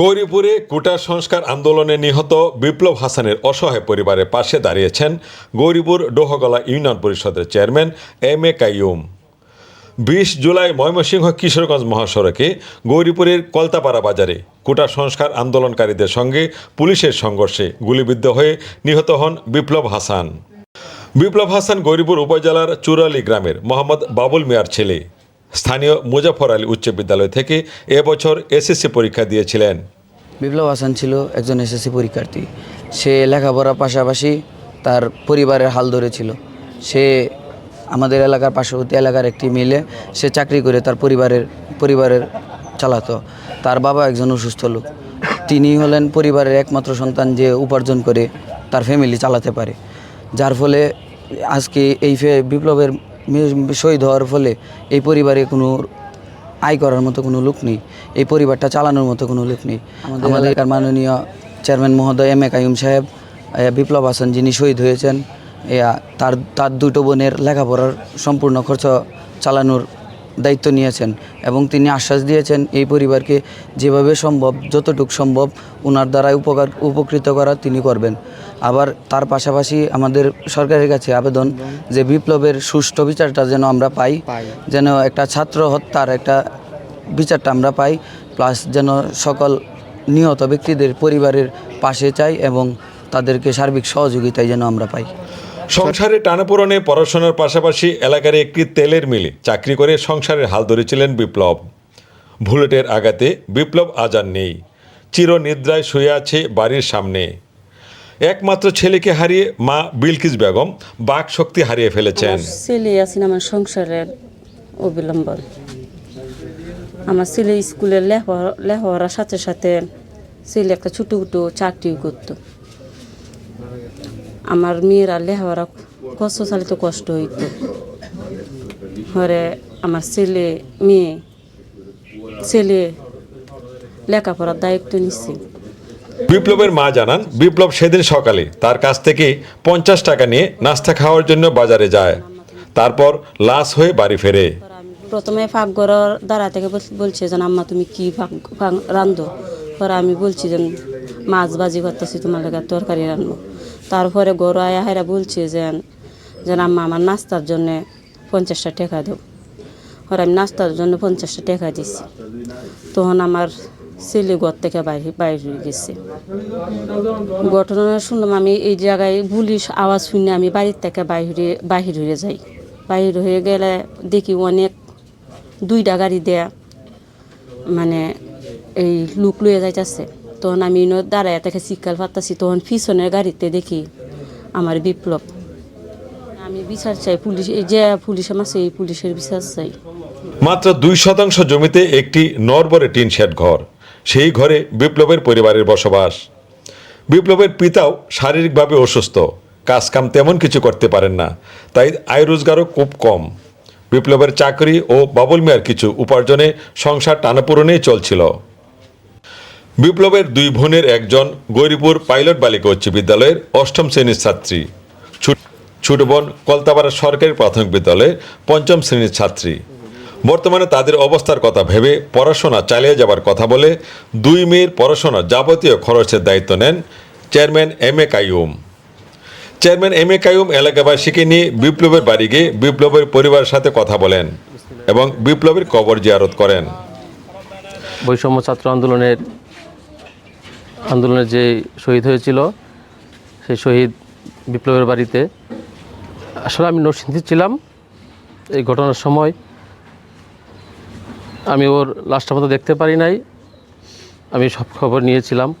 গৌরীপুরে কোটা সংস্কার আন্দোলনে নিহত বিপ্লব হাসানের অসহায় পরিবারের পাশে দাঁড়িয়েছেন গৌরীপুর ডোহগলা ইউনিয়ন পরিষদের চেয়ারম্যান এম এ কাইয়ুম। বিশ জুলাই ময়মনসিংহ কিশোরগঞ্জ মহাসড়কে গৌরীপুরের কলতাপাড়া বাজারে কোটা সংস্কার আন্দোলনকারীদের সঙ্গে পুলিশের সংঘর্ষে গুলিবিদ্ধ হয়ে নিহত হন বিপ্লব হাসান। বিপ্লব হাসান গৌরীপুর উপজেলার চুরালি গ্রামের মোহাম্মদ বাবুল মিয়ার ছেলে। স্থানীয় মুজাফর আলী উচ্চ বিদ্যালয় থেকে এবছর এসএসসি পরীক্ষা দিয়েছিলেন। বিপ্লব হাসান ছিল একজন এসএসসি পরীক্ষার্থী। সে লেখাপড়ার পাশাপাশি তার পরিবারের হাল ধরেছিল সে আমাদের এলাকার পার্শ্ববর্তী এলাকার একটি মিলে সে চাকরি করে তার পরিবারের পরিবারের চালাতো। তার বাবা একজন অসুস্থ লোক। তিনি হলেন পরিবারের একমাত্র সন্তান যে উপার্জন করে তার ফ্যামিলি চালাতে পারে। যার ফলে আজকে এই বিপ্লবের শহীদ হওয়ার ফলে এই পরিবারে কোনো আয় করার মতো কোনো লোক নেই এই পরিবারটা চালানোর মতো কোনো লোক নেই। আমাদের এলাকার মাননীয় চেয়ারম্যান মহোদয় এম এ কাইম সাহেব বিপ্লব হাসান যিনি শহীদ হয়েছেন তার তার দুটো বোনের লেখাপড়ার সম্পূর্ণ খরচ চালানোর দায়িত্ব নিয়েছেন এবং তিনি আশ্বাস দিয়েছেন এই পরিবারকে যেভাবে সম্ভব যতটুকু সম্ভব ওনার দ্বারা উপকার উপকৃত করা তিনি করবেন। আবার তার পাশাপাশি আমাদের সরকারের কাছে আবেদন যে বিপ্লবের সুষ্ঠু বিচারটা যেন আমরা পাই যেন একটা ছাত্র হত্যার একটা বিচারটা আমরা পাই প্লাস যেন সকল নিহত ব্যক্তিদের পরিবারের পাশে চাই এবং তাদেরকে সার্বিক সহযোগিতায় যেন আমরা পাই। সংসারে টানাপোড়নে পড়াশোনার পাশাপাশি এলাকার একটি তেলের মিলে চাকরি করে সংসারের হাল ধরেছিলেন বিপ্লব। বুলেটের আঘাতে বিপ্লব আজান নেই। চিরনিদ্রায় শুয়ে আছে বাড়ির সামনে। একমাত্র ছেলেকে হারিয়ে মা বিলকিস বেগম বাক শক্তি হারিয়ে ফেলেছেন। ছেলে আছেন আমার সংসারের অবিলম্বন। আমার ছেলে স্কুলে লেখা- লেখাপড়ার সাথে সাথে ছেলে একটা ছোটো ছোটো চাকরিও করতো। আমার মেয়েরা লেখাপড়া কষ্ট চালিত কষ্ট হইতো। পরে আমার ছেলে, মেয়ে, ছেলে লেখাপড়ার দায়িত্ব নিচ্ছে বিপ্লবের মা জানান, বিপ্লব সেদিন সকালে তার কাছ থেকে পঞ্চাশ টাকা নিয়ে নাস্তা খাওয়ার জন্য বাজারে যায়। তারপর লাশ হয়ে বাড়ি ফেরে। প্রথমে ফাঁকঘরের দ্বারা থেকে বল- বলছে যে আম্মা, তুমি কি রান্ধো? পরে আমি বলছি যে, মাছ ভাজি করতেছি, তোমার লেগে তরকারি রান্নবো তারপরে গরু আয়া হাইরা বলছে যে যে, আম্মা, আমার নাস্তার জন্য পঞ্চাশটা টাকা পরে আমি নাস্তার জন্য পঞ্চাশটা টাকা দিছি। তখন আমার ছেলে ঘর থেকে বাইরে বাইরে গেছে। ঘটনা শুনলাম আমি এই জায়গায় পুলিশ আওয়াজ শুনে আমি বাড়ির থেকে বাইরে বাহির হয়ে যাই। বাহির হয়ে গেলে দেখি অনেক দুইটা গাড়ি দেয়া মানে এই লুক লুয়ে যাইতেছে। তখন আমি দাঁড়ায় তাকে শিকাল পাতাছি, তখন পিছনের গাড়িতে দেখি আমার বিপ্লব। আমি বিচার চাই, পুলিশ, এই যে পুলিশ মাসে এই পুলিশের বিচার চাই। মাত্র দুই শতাংশ জমিতে একটি নরবরে টিন শেড ঘর। সেই ঘরে বিপ্লবের পরিবারের বসবাস। বিপ্লবের পিতাও শারীরিকভাবে অসুস্থ। কাজকাম তেমন কিছু করতে পারেন না, তাই আয় রোজগারও খুব কম। বিপ্লবের চাকরি ও বাবুল মিয়ার কিছু উপার্জনে সংসার টানাপূরণেই চলছিল। বিপ্লবের দুই বোনের একজন গৌরীপুর পাইলট বালিকা উচ্চ বিদ্যালয়ের অষ্টম শ্রেণির ছাত্রী। ছোট- বোন কলতাপাড়া সরকারি প্রাথমিক বিদ্যালয়ের পঞ্চম শ্রেণির ছাত্রী। বর্তমানে তাদের অবস্থার কথা ভেবে পড়াশোনা চালিয়ে যাবার কথা বলে দুই মেয়ের পড়াশোনার যাবতীয় খরচের দায়িত্ব নেন chairman M A Kaiyum. Chairman M A Kaiyum এলাকাবাসীকে নিয়ে বিপ্লবের বাড়ি গিয়ে বিপ্লবের পরিবারের সাথে কথা বলেন এবং বিপ্লবের কবর জিয়ারত করেন। বৈষম্য ছাত্র আন্দোলনের আন্দোলনে যে শহীদ হয়েছিল, সেই শহীদ বিপ্লবের বাড়িতে। আসলে আমি নরসিংদী ছিলাম। এই ঘটনার সময় আমি ওর লাশটা মতো দেখতে পারি নাই। আমি সব খবর নিয়েছিলাম।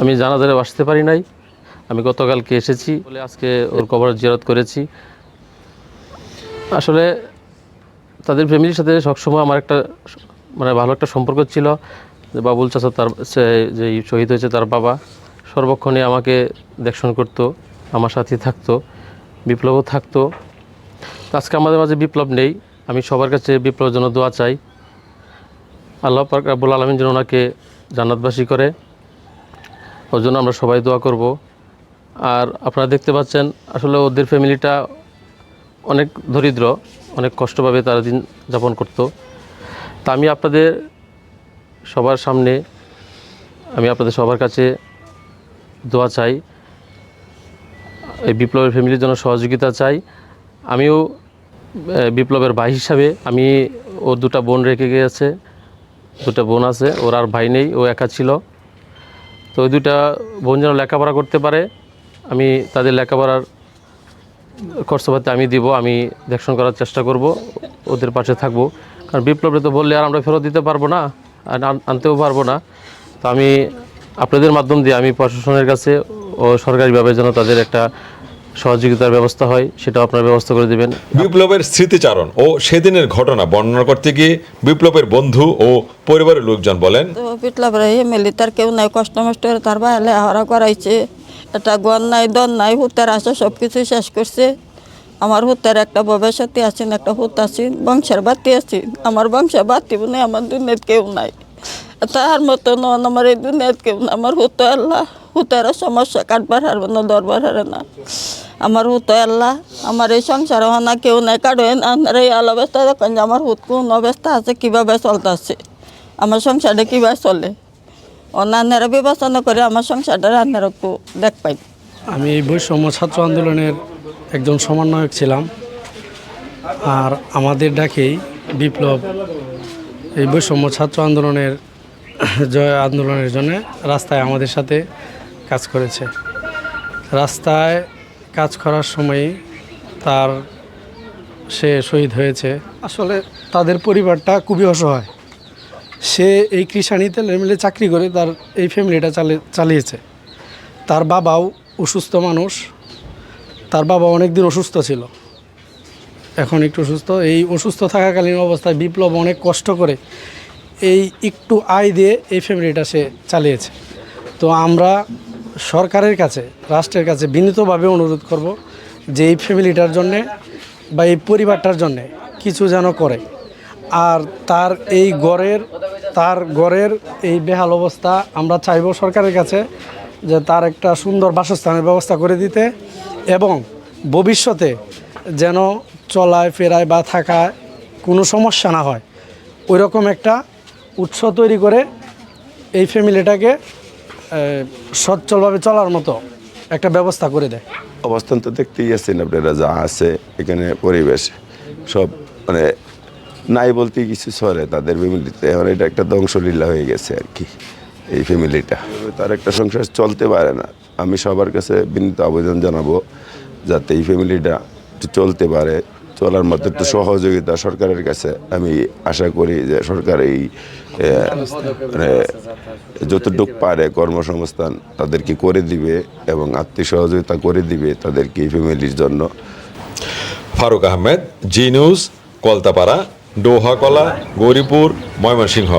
আমি জানাজারে আসতে পারি নাই। আমি গতকালকে এসেছি বলে আজকে ওর কবর জিয়ারত করেছি। আসলে তাদের ফ্যামিলির সাথে সবসময় আমার একটা মানে ভালো একটা সম্পর্ক ছিল। যে বাবুল চাচা তার সে যে শহীদ হয়েছে তার বাবা সর্বক্ষণে আমাকে দেখশন করতো, আমার সাথে থাকতো, বিপ্লবও থাকতো। আজকে আমাদের মাঝে বিপ্লব নেই। আমি সবার কাছে বিপ্লবের জন্য দোয়া চাই। আল্লাহ পাক রাব্বুল আলমিন যেন ওনাকে জান্নাতবাসী করে। ওর জন্য আমরা সবাই দোয়া করব। আর আপনারা দেখতে পাচ্ছেন, আসলে ওদের ফ্যামিলিটা অনেক দরিদ্র, অনেক কষ্টভাবে তারা দিন যাপন করতো। তা আমি আপনাদের সবার সামনে, আমি আপনাদের সবার কাছে দোয়া চাই। এই বিপ্লবের ফ্যামিলির জন্য সহযোগিতা চাই। আমিও বিপ্লবের ভাই হিসাবে আমি ওর দুটা বোন রেখে গিয়েছে, দুটা বোন আছে, ওর আর ভাই নেই, ও একা ছিল। তো ওই দুটা বোন যেন লেখাপড়া করতে পারে, আমি তাদের লেখাপড়ার খরচপাতি আমি দিব, আমি দেখশন করার চেষ্টা করব, ওদের পাশে থাকব। কারণ বিপ্লবে তো বললে আর আমরা ফেরত দিতে পারব না, আর আনতেও পারব না। তো আমি আপনাদের মাধ্যম দিয়ে আমি প্রশাসনের কাছে ও সরকারিভাবে যেন তাদের একটা সহযোগিতার ব্যবস্থা হয় সেটা আপনার ব্যবস্থা করে দেবেন। বিপ্লবের স্মৃতিচারণ ও সেদিনের ঘটনা বর্ণনা করতে গিয়ে বিপ্লবের বন্ধু ও পরিবারের লোকজন বলেন তো বিপ্লব রে এমএলএ তার কেউ নাই কষ্ট মষ্ট করে তার বাইরে হারা করাইছে। এটা গন নাই দন নাই হুতার আসে সব কিছু শেষ করছে। আমার হুতার একটা ভবিষ্যতে আছেন একটা হুত আছেন বংশের বাতি আছেন আমার বংশের বাতি নেই আমার দুনিয়াত কেউ নাই। তার মতো নন আমার এই দুনিয়াত কেউ না আমার হুতো আল্লাহ। হুতার সমস্যা, কাটবার হারবে না দরবার হারে না। আমার হুতো আল্লাহ, আমার এই সংসার হনা কেউ নাই, কারও আপনার এই আলো অবস্থা দেখেন যে আমার হুত কোন অবস্থা আছে, কীভাবে চলতেছে, আমার সংসারটা কীভাবে চলে। অন্যান্যরা বিবেচনা করে আমার সংসারটা রান্নার একটু দেখ পাই। আমি এই বৈষম্য ছাত্র আন্দোলনের একজন সমন্বয়ক ছিলাম। আর আমাদের ডাকেই বিপ্লব এই বৈষম্য ছাত্র আন্দোলনের জয় আন্দোলনের জন্য রাস্তায় আমাদের সাথে কাজ করেছে। রাস্তায় কাজ করার সময় তার সে শহীদ হয়েছে। আসলে তাদের পরিবারটা খুবই অসহায়। সে এই কৃষানি তেলের মিলে চাকরি করে তার এই ফ্যামিলিটা চালে, চালিয়েছে। তার বাবাও অসুস্থ মানুষ। তার বাবা অনেক দিন অসুস্থ ছিল। এখন একটু অসুস্থ। এই অসুস্থ থাকাকালীন অবস্থায় বিপ্লব অনেক কষ্ট করে এই একটু আয় দিয়ে এই ফ্যামিলিটা সে চালিয়েছে। তো আমরা সরকারের কাছে, রাষ্ট্রের কাছে বিনীতভাবে অনুরোধ করব যে এই ফ্যামিলিটার জন্যে বা এই পরিবারটার জন্যে কিছু যেন করে। আর তার এই গড়ের, তার গড়ের এই বেহাল অবস্থা আমরা চাইব সরকারের কাছে যে তার একটা সুন্দর বাসস্থানের ব্যবস্থা করে দিতে এবং ভবিষ্যতে যেন চলায় ফেরায় বা থাকায় কোনো সমস্যা না হয়। ওই রকম একটা উৎস তৈরি করে এই ফ্যামিলিটাকে সচ্ছলভাবে চলার মতো একটা ব্যবস্থা করে দেয়। অবস্থান তো দেখতেই আছেন আপনারা, যা আছে এখানে পরিবেশ, সব মানে নাই বলতে কিছু সরে তাদের ফ্যামিলিতে এখন এটা একটা ধ্বংসলীলা হয়ে গেছে আর কি, এই ফ্যামিলিটা তার একটা সংসার চলতে পারে না। আমি সবার কাছে বিনীত আবেদন জানাব যাতে এই ফ্যামিলিটা চলতে পারে। চলার মতো একটু সহযোগিতা সরকারের কাছে। আমি আশা করি যে সরকার এই যতটুকু পারে কর্মসংস্থান তাদেরকে করে দিবে এবং আত্মীয় সহযোগিতা করে দিবে তাদেরকে ফ্যামিলির জন্য। Faruk Ahmed, G News, Koltapara, Dohakola, Gauripur, Mymensingh.